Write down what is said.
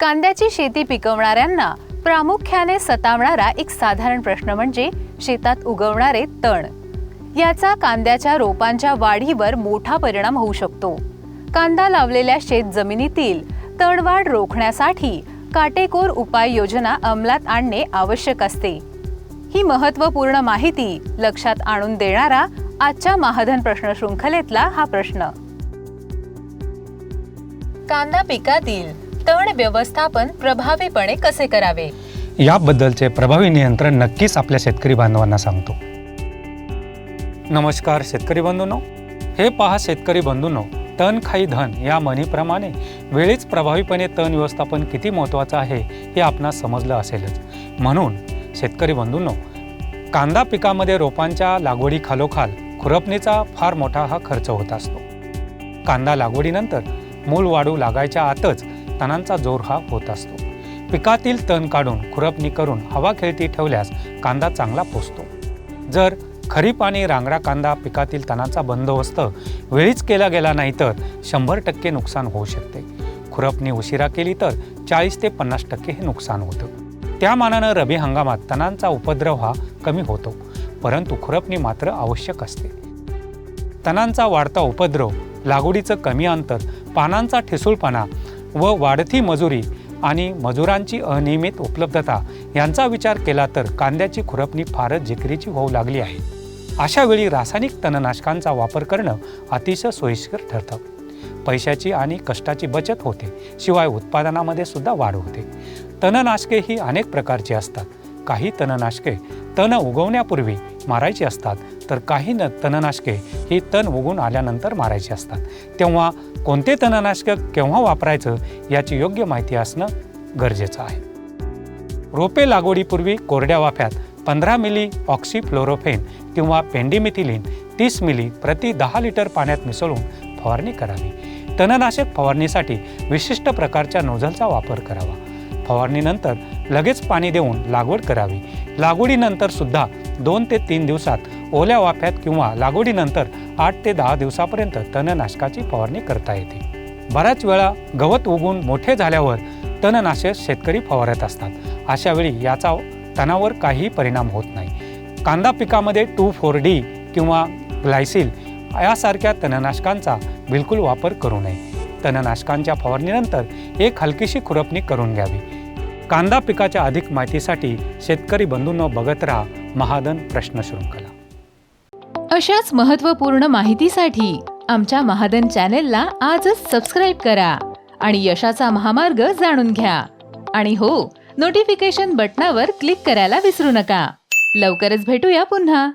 कांद्याची शेती पिकवणाऱ्यांना प्रामुख्याने सतावणारा एक साधारण प्रश्न म्हणजे शेतात उगवणारे तण. याचा कांद्याच्या रोपांच्या वाढीवर मोठा परिणाम होऊ शकतो. कांदा लावलेल्या शेत जमिनीतील तणवाढ रोखण्यासाठी काटेकोर उपाययोजना अंमलात आणणे आवश्यक असते. ही महत्त्वपूर्ण माहिती लक्षात आणून देणारा आजच्या महाधन प्रश्न शृंखलेतला हा प्रश्न. कांदा पिकातील तण व्यवस्थापन प्रभावीपणे कसे करावे? याबद्दलचे प्रभावी नियंत्रण नक्कीच आपल्या शेतकरी बांधवांना सांगतो. नमस्कार शेतकरी बंधूंनो. हे पहा शेतकरी बंधूंनो तण खाई धन या म्हणीप्रमाणे वेळीच प्रभावीपणे तण व्यवस्थापन किती महत्त्वाचं आहे हे आपणास समजलं असेलच. म्हणून शेतकरी बंधूंनो कांदा पिकामध्ये रोपांच्या लागवडी खालोखाल खुरपणीचा फार मोठा हा खर्च होत असतो. कांदा लागवडीनंतर मूल वाढू लागायच्या आतच तणांचा जोर हा होत असतो. पिकातील तण काढून खुरपणी करून हवा खेळती ठेवल्यास कांदा चांगला पोचतो जर खरीप आणि रांगडा कांदा पिकातील तणाचा बंदोबस्त वेळीच केला गेला नाही तर शंभर टक्के नुकसान होऊ शकते. खुरपणी उशिरा केली तर चाळीस ते पन्नास टक्के हे नुकसान होतं. त्या मानानं रबी हंगामात तणांचा उपद्रव हा कमी होतो परंतु खुरपणी मात्र आवश्यक असते. तणांचा वाढता उपद्रव लागवडीचं कमी अंतर पानांचा ठिसूळपणा व वाढती मजुरी आणि मजुरांची अनियमित उपलब्धता यांचा विचार केला तर कांद्याची खुरपणी फारच जिकरीची होऊ लागली आहे. अशा वेळी रासायनिक तणनाशकांचा वापर करणं अतिशय सोयीस्कर ठरतं. पैशाची आणि कष्टाची बचत होते. शिवाय उत्पादनामध्ये सुद्धा वाढ होते. तणनाशके ही अनेक प्रकारची असतात. काही तणनाशके तण उगवण्यापूर्वी मारायची असतात तर काही न तणनाशके ही तण उगून आल्यानंतर मारायची असतात. तेव्हा कोणते तणनाशक केव्हा वापरायचं याची योग्य माहिती असणं गरजेचं आहे. रोपे लागवडीपूर्वी कोरड्या वाफ्यात पंधरा मिली ऑक्सिफ्लोरोफेन किंवा पेंडिमिथिलिन तीस मिली प्रति दहा लिटर पाण्यात मिसळून फवारणी करावी. तणनाशक फवारणीसाठी विशिष्ट प्रकारच्या नोझलचा वापर करावा. फवारणीनंतर लगेच पाणी देऊन लागवड करावी. लागवडीनंतर सुद्धा दोन ते तीन दिवसात ओल्या वाफ्यात किंवा लागवडीनंतर आठ ते दहा दिवसापर्यंत तणनाशकाची फवारणी करता येते. बऱ्याच वेळा गवत उगून मोठे झाल्यावर तणनाशक शेतकरी फवारत असतात. अशा वेळी याचा तणावर काहीही परिणाम होत नाही. कांदा पिकामध्ये टू फोर डी किंवा ग्लायसिल यासारख्या तणनाशकांचा बिलकुल वापर करू नये. तणनाशकांच्या फवारणीनंतर एक हलकीशी खुरपणी करून घ्यावी. कांदा पिकाच्या अधिक माहितीसाठी शेतकरी बंधूंनो बघत राहा महादन प्रश्न शृंखला. अशाच महत्त्वपूर्ण माहितीसाठी आमच्या महादन चॅनेलला आजच सबस्क्राईब करा आणि यशाचा महामार्ग जाणून घ्या. आणि हो नोटिफिकेशन बटनावर क्लिक करायला विसरू नका. लवकरच भेटूया पुन्हा.